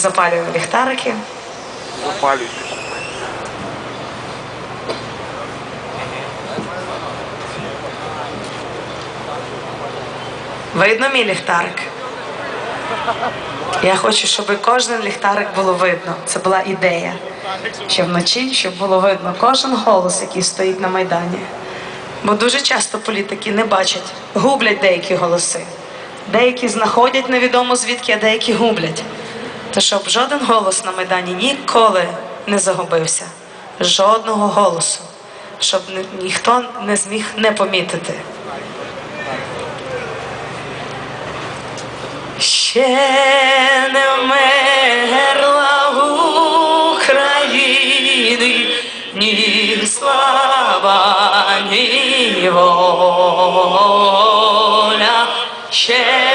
запалюємо ліхтарики. Запалюйте. Видно мій ліхтарик? Я хочу, щоб кожен ліхтарик було видно. Це була ідея. Що вночі, щоб було видно кожен голос, який стоїть на Майдані. Бо дуже часто політики не бачать, гублять деякі голоси. Деякі знаходять невідомо звідки, а деякі гублять. То щоб жоден голос на Майдані ніколи не загубився. Жодного голосу. Щоб ні- ніхто не зміг не помітити. Ще не вмерла України ні слава, ні воля. Ще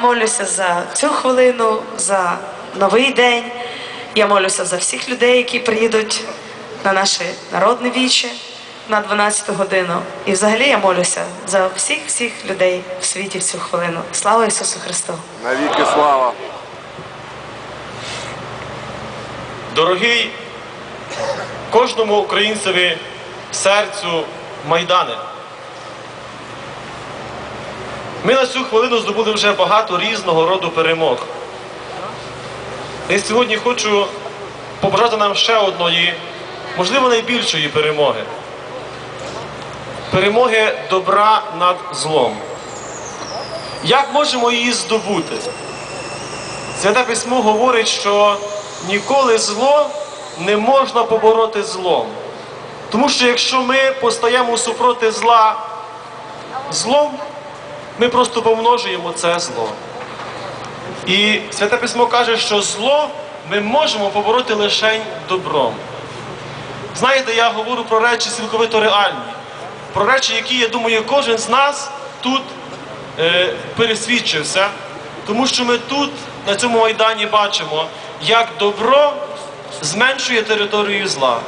молюся за цю хвилину, за новий день. Я молюся за всіх людей, які приїдуть на наше народне віче на 12 годину. І взагалі я молюся за всіх всіх людей в світі в цю хвилину. Слава Ісусу Христу! Навіки слава! Дорогий кожному українцеві серцю Майдани. Ми на цю хвилину здобули вже багато різного роду перемог. І сьогодні хочу побажати нам ще одної, можливо, найбільшої перемоги. Перемоги добра над злом. Як можемо її здобути? Святе письмо говорить, що ніколи зло не можна побороти злом. Тому що якщо ми постаємо супроти зла злом, ми просто помножуємо це зло. І Святе Письмо каже, що зло ми можемо побороти лише добром. Знаєте, я говорю про речі цілковито реальні, про речі, які, я думаю, кожен з нас тут е, пересвідчився, тому що ми тут, на цьому майдані, бачимо, як добро зменшує територію зла,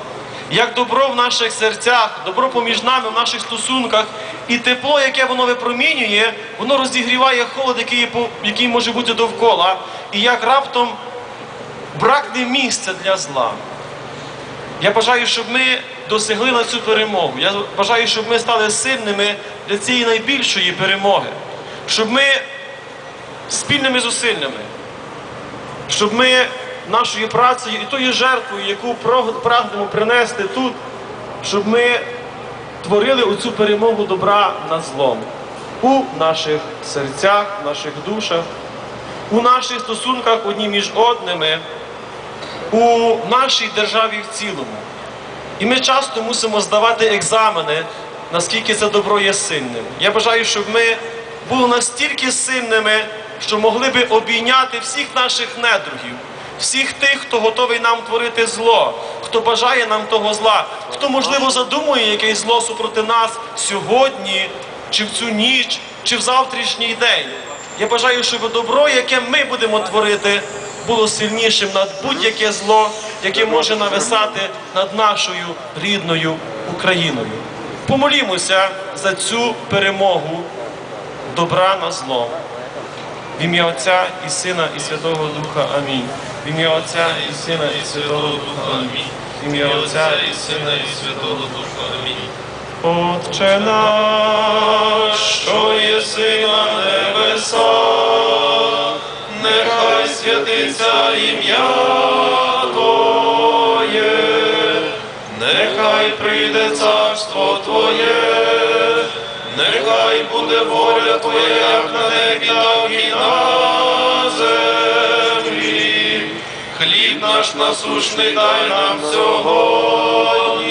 як добро в наших серцях, добро поміж нами, в наших стосунках, і тепло, яке воно випромінює, воно розігріває холод, який, який може бути довкола, і як раптом бракне місця для зла. Я бажаю, щоб ми досягли на цю перемогу. Я бажаю, щоб ми стали сильними для цієї найбільшої перемоги. Щоб ми спільними зусиллями, щоб ми нашою працею і тою жертвою, яку прагнемо принести тут, щоб ми творили оцю перемогу добра над злом у наших серцях, в наших душах, у наших стосунках одні між одними, у нашій державі в цілому. І ми часто мусимо здавати екзамени, наскільки це добро є сильним. Я бажаю, щоб ми були настільки сильними, що могли би обійняти всіх наших недругів, всіх тих, хто готовий нам творити зло, хто бажає нам того зла, хто, можливо, задумує якесь зло супроти нас сьогодні, чи в цю ніч, чи в завтрашній день. Я бажаю, щоб добро, яке ми будемо творити, було сильнішим над будь-яке зло, яке може нависати над нашою рідною Україною. Помолімося за цю перемогу добра на зло. В ім'я Отця і Сина і Святого Духа. Амінь. В ім'я Отця і Сина і Святого Духа. Амінь. В ім'я Отця і Сина і Святого Духа. Амінь. Отче наш, що єси на небесах, нехай святиться ім'я Твоє, нехай прийде царство Твоє, нехай буде воля Твоя, як на небі, Хліб наш насушний дай нам сьогодні,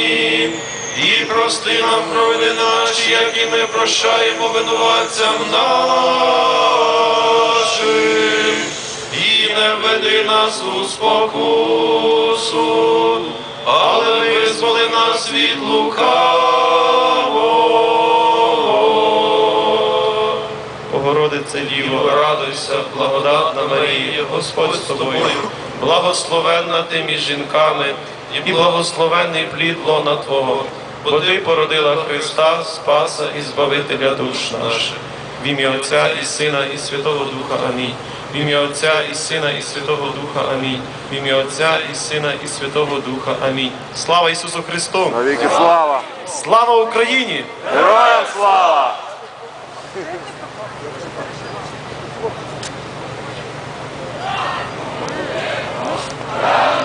і прости нам провини наші, які ми прощаємо винуватцям нашим, і не введи нас у спокусу, але визволи нас від лукавого. Богородице Діво, радуйся, благодатна Марія, Господь з тобою, благословенна ти між жінками, і благословенний плід лона Твого, бо ти породила Христа, Спаса і Збавителя душ наших. В ім'я Отця і Сина, і Святого Духа. Амінь. В ім'я Отця і Сина, і Святого Духа. Амінь. В ім'я Отця і Сина, і Святого Духа. Амінь. Слава Ісусу Христу! Навіки слава! Слава Україні! Героям слава! Rosa!